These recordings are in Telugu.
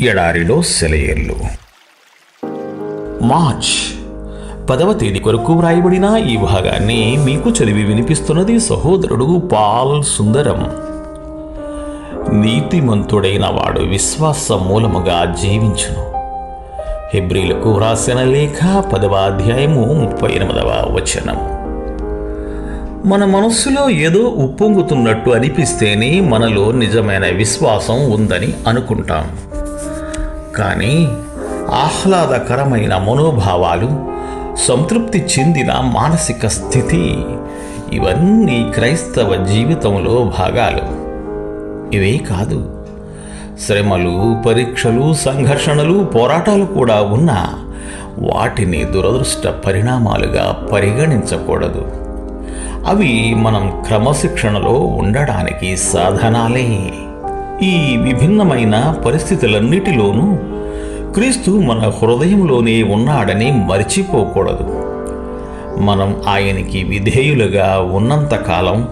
ఎడారిలో సెలయేర్లు. మార్చ్ పదవ తేదీ కొరకు వ్రాయబడిన ఈ భాగాన్ని మీకు చదివి వినిపిస్తున్నది సహోదరుడు పాల్ సుందరం. నీతిమంతుడైన వాడు విశ్వాస మూలముగా జీవించును. హెబ్రిలకు వ్రాసిన లేఖ పదవ అధ్యాయము ముప్పై ఎనిమిదవ వచనం. మన మనస్సులో ఏదో ఉప్పొంగుతున్నట్టు అనిపిస్తేనే మనలో నిజమైన విశ్వాసం ఉందని అనుకుంటాం. కానీ ఆహ్లాదకరమైన మనోభావాలు సంతృప్తి చెందిన మానసిక స్థితి ఇవన్నీ క్రైస్తవ జీవితంలో భాగాలు. ఇవే కాదు శ్రమలు పరీక్షలు సంఘర్షణలు పోరాటాలు కూడా ఉన్నా వాటిని దురదృష్ట పరిణామాలుగా పరిగణించకూడదు. అవి మనం క్రమశిక్షణలో ఉండడానికి సాధనాలే. ఈ విభిన్నమైన పరిస్థితులన్నిటిలోనూ క్రీస్తు మన హృదయంలోనే ఉన్నాడని మర్చిపోకూడదు. మనం ఆయనకి విధేయులుగా ఉన్నంతకాలం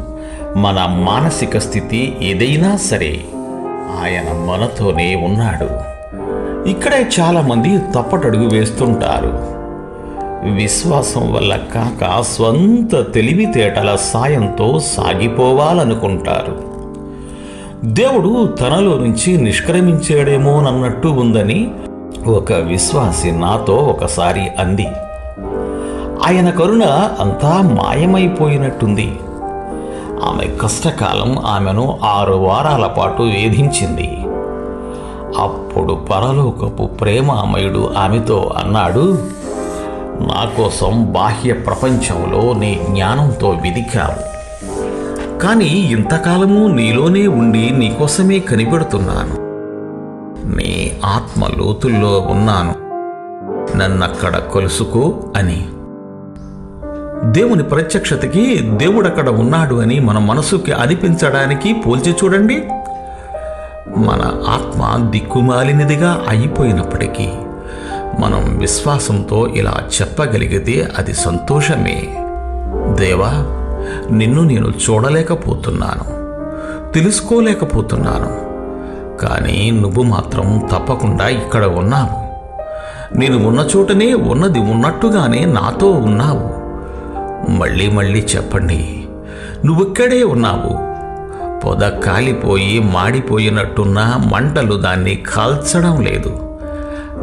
మన మానసిక స్థితి ఏదైనా సరే ఆయన మనతోనే ఉన్నాడు. ఇక్కడే చాలామంది తప్పటడుగు వేస్తుంటారు. విశ్వాసం వల్ల కాక స్వంత తెలివితేటల సాయంతో సాగిపోవాలనుకుంటారు. దేవుడు తనలో నుంచి నిష్క్రమించాడేమోనన్నట్టు ఉందని ఒక విశ్వాసి నాతో ఒకసారి అంది. ఆయన కరుణ అంతా మాయమైపోయినట్టుంది. ఆమె కష్టకాలం ఆమెను ఆరు వారాల పాటు వేధించింది. అప్పుడు పరలోకపు ప్రేమామయుడు ఆమెతో అన్నాడు నా కోసం బాహ్య ప్రపంచంలో నీ జ్ఞానంతో వెదికావు కానీ ఇంతకాలము నీలోనే ఉండి నీకోసమే కనిపెడుతున్నాను. నీ ఆత్మ లోతుల్లో ఉన్నాను. నన్నక్కడ కొలుసుకో అని. దేవుని ప్రత్యక్షతకి దేవుడు అక్కడ ఉన్నాడు అని మన మనసుకి అనిపించడానికి పోల్చి చూడండి. మన ఆత్మ దిక్కుమాలినదిగా అయిపోయినప్పటికీ మనం విశ్వాసంతో ఇలా చెప్పగలిగితే అది సంతోషమే. దేవా నిన్ను నేను చూడలేకపోతున్నాను తెలుసుకోలేకపోతున్నాను. కానీ నువ్వు మాత్రం తప్పకుండా ఇక్కడ ఉన్నావు. నేను ఉన్న చోటనే ఉన్నది ఉన్నట్టుగానే నాతో ఉన్నావు. మళ్ళీ మళ్ళీ చెప్పండి నువ్విక్కడే ఉన్నావు? పొద కాలిపోయి మాడిపోయినట్టున్న మంటలు దాన్ని కాల్చడం లేదు.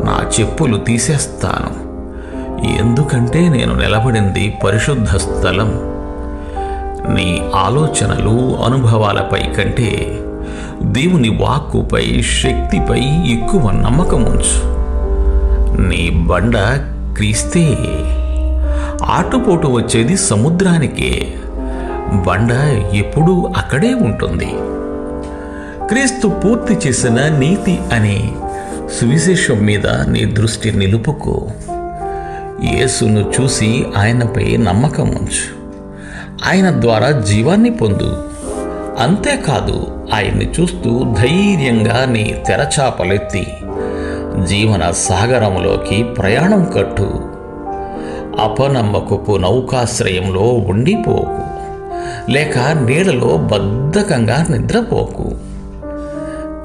నా చెప్పులు తీసేస్తాను. ఎందుకంటే నేను నిలబడింది పరిశుద్ధ స్థలం. నీ ఆలోచనలు అనుభవాలపై కంటే దేవుని వాక్కుపై శక్తిపై ఎక్కువ నమ్మకం ఉంచు. నీ బండ క్రీస్తే ఆటుపోటు వచ్చేది సముద్రానికే బండ ఎప్పుడూ అక్కడే ఉంటుంది. క్రీస్తు పూర్తి చేసిన నీతి అనే సువిశేషం మీద నీ దృష్టి నిలుపుకో. యేసును చూసి ఆయనపై నమ్మకం ఉంచు. ఆయన ద్వారా జీవాన్ని పొందు. అంతేకాదు ఆయన్ని చూస్తూ ధైర్యంగా నీ తెరచాపలెత్తి జీవన సాగరంలోకి ప్రయాణం కట్టు. అపనమ్మకపు నౌకాశ్రయంలో ఉండిపోకు. లేక నీడలో బద్ధకంగా నిద్రపోకు.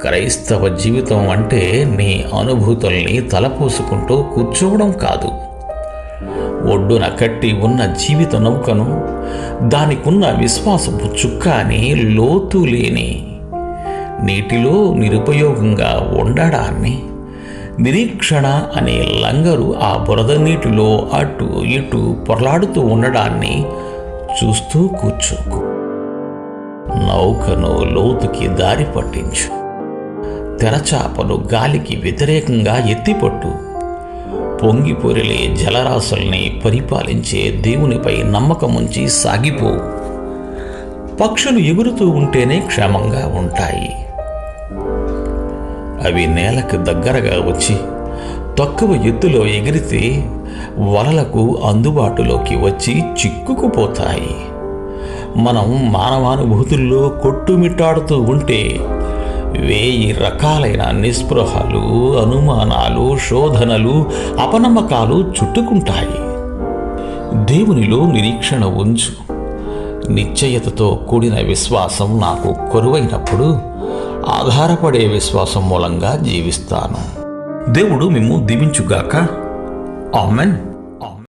క్రైస్తవ జీవితం అంటే నీ అనుభూతుల్ని తలపోసుకుంటూ కూర్చోవడం కాదు. ఒడ్డున కట్టి ఉన్న జీవిత నౌకను దానికున్న విశ్వాసపు చుక్క అని లోతు లేని నీటిలో నిరుపయోగంగా ఉండడాన్ని నిరీక్షణ అనే లంగరు ఆ బురద నీటిలో అటు ఇటు పొరలాడుతూ ఉండడాన్ని చూస్తూ కూర్చోకు నౌకను లోతుకి దారి పట్టించు. తెరచాపను గాలికి వ్యతిరేకంగా ఎత్తిపట్టు. పొంగిపొరిలే జలరాశుల్ని పరిపాలించే దేవునిపై నమ్మకముంచి సాగిపోవు పక్షులు ఎగురుతూ ఉంటేనే క్షేమంగా ఉంటాయి. అవి నేలకు దగ్గరగా వచ్చి తక్కువ ఎత్తులో ఎగిరితే వలలకు అందుబాటులోకి వచ్చి చిక్కుకుపోతాయి. మనం మానవానుభూతుల్లో కొట్టుమిట్టాడుతూ ఉంటే వేయి రకాలైన నిస్పృహలు అనుమానాలు శోధనలు అపనమ్మకాలు చుట్టుకుంటాయి. దేవునిలో నిరీక్షణ ఉంచు. నిశ్చయతతో కూడిన విశ్వాసం నాకు కొరువైనప్పుడు ఆధారపడే విశ్వాసం మూలంగా జీవిస్తాను. దేవుడు మిమ్ము దీవించుగాక ఆమెన్.